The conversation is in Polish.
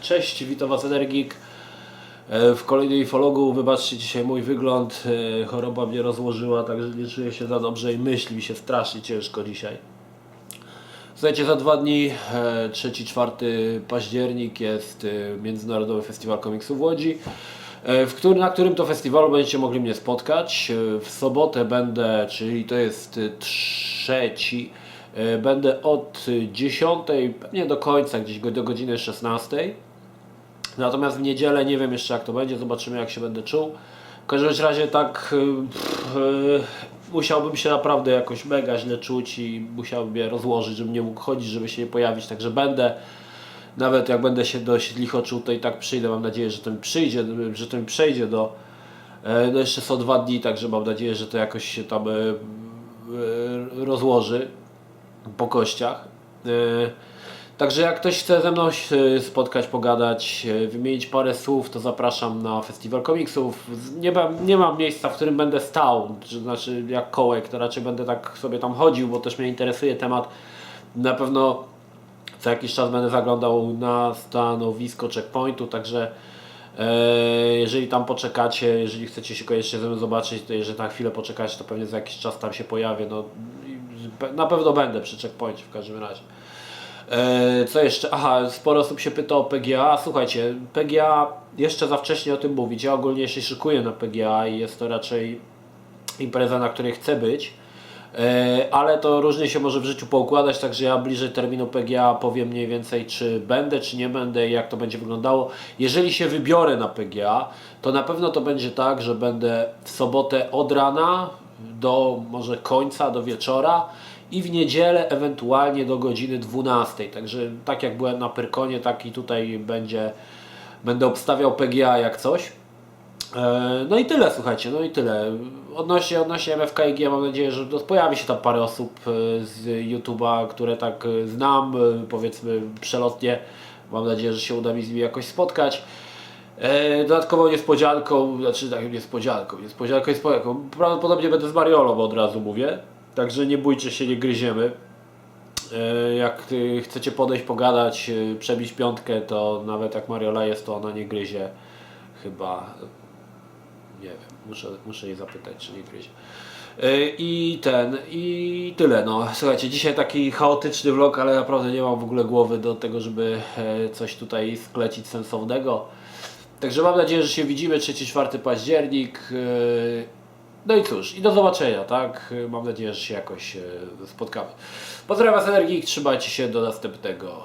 Cześć, witam Was Energik E, w kolejnej fologu. Wybaczcie dzisiaj mój wygląd. E, Choroba mnie rozłożyła, także nie czuję się za dobrze i myśli mi się strasznie ciężko dzisiaj. Słuchajcie, za dwa dni, e, 3-4 październik jest e, Międzynarodowy Festiwal Komiksu w Łodzi, e, w który, na którym to festiwalu będziecie mogli mnie spotkać. E, W sobotę będę, czyli to jest e, trzeci, e, będę od 10, pewnie do końca, gdzieś do godziny 16. Natomiast w niedzielę nie wiem jeszcze jak to będzie, zobaczymy jak się będę czuł. W każdym razie tak y, pff, y, musiałbym się naprawdę jakoś mega źle czuć i musiałbym je rozłożyć, żebym nie mógł chodzić, żeby się nie pojawić, także będę. Nawet jak będę się dość licho czuł, to i tak przyjdę. Mam nadzieję, że to mi przyjdzie, że to mi przejdzie do. e, No jeszcze są dwa dni, także mam nadzieję, że to jakoś się tam e, e, rozłoży po kościach. Także jak ktoś chce ze mną się spotkać, pogadać, e, wymienić parę słów, to zapraszam na festiwal komiksów. Nie, nie mam miejsca, w którym będę stał, znaczy jak kołek, to raczej będę tak sobie tam chodził, bo też mnie interesuje temat. Na pewno co jakiś czas będę zaglądał na stanowisko checkpointu, także e, jeżeli tam poczekacie, jeżeli chcecie się koniecznie ze mną zobaczyć, to jeżeli na chwilę poczekacie, to pewnie za jakiś czas tam się pojawię. No, na pewno będę przy checkpoincie w każdym razie. E, Co jeszcze? Aha, sporo osób się pyta o PGA. Słuchajcie, PGA jeszcze za wcześnie o tym mówić. Ja ogólnie się szykuję na PGA i jest to raczej impreza, na której chcę być. E, Ale to różnie się może w życiu poukładać, także ja bliżej terminu PGA powiem mniej więcej, czy będę, czy nie będę i jak to będzie wyglądało. Jeżeli się wybiorę na PGA, to na pewno to będzie tak, że będę w sobotę od rana do może końca, do wieczora i w niedzielę ewentualnie do godziny 12. Także tak jak byłem na Pyrkonie, tak i tutaj będzie, będę obstawiał PGA jak coś. E, No i tyle, słuchajcie, no i tyle. Odnośnie, odnośnie MFKG mam nadzieję, że pojawi się tam parę osób e, z YouTube'a, które tak e, znam, powiedzmy przelotnie. Mam nadzieję, że się uda mi z nimi jakoś spotkać. Dodatkową niespodzianką, znaczy tak niespodzianką, niespodzianką, niespodzianką. Prawdopodobnie będę z Mariolą, bo od razu mówię. Także nie bójcie się, nie gryziemy. E, Jak y, chcecie podejść, pogadać, y, przebić piątkę, to nawet jak Mariola jest, to ona nie gryzie. Chyba. Nie wiem, muszę, muszę jej zapytać, czy nie gryzie. E, I ten, i tyle. No, słuchajcie, dzisiaj taki chaotyczny vlog, ale naprawdę nie mam w ogóle głowy do tego, żeby e, coś tutaj sklecić sensownego. Także mam nadzieję, że się widzimy 3-4 październik. No i cóż, i do zobaczenia, tak? Mam nadzieję, że się jakoś e, spotkamy. Pozdrawiam Was Energik, trzymajcie się do następnego.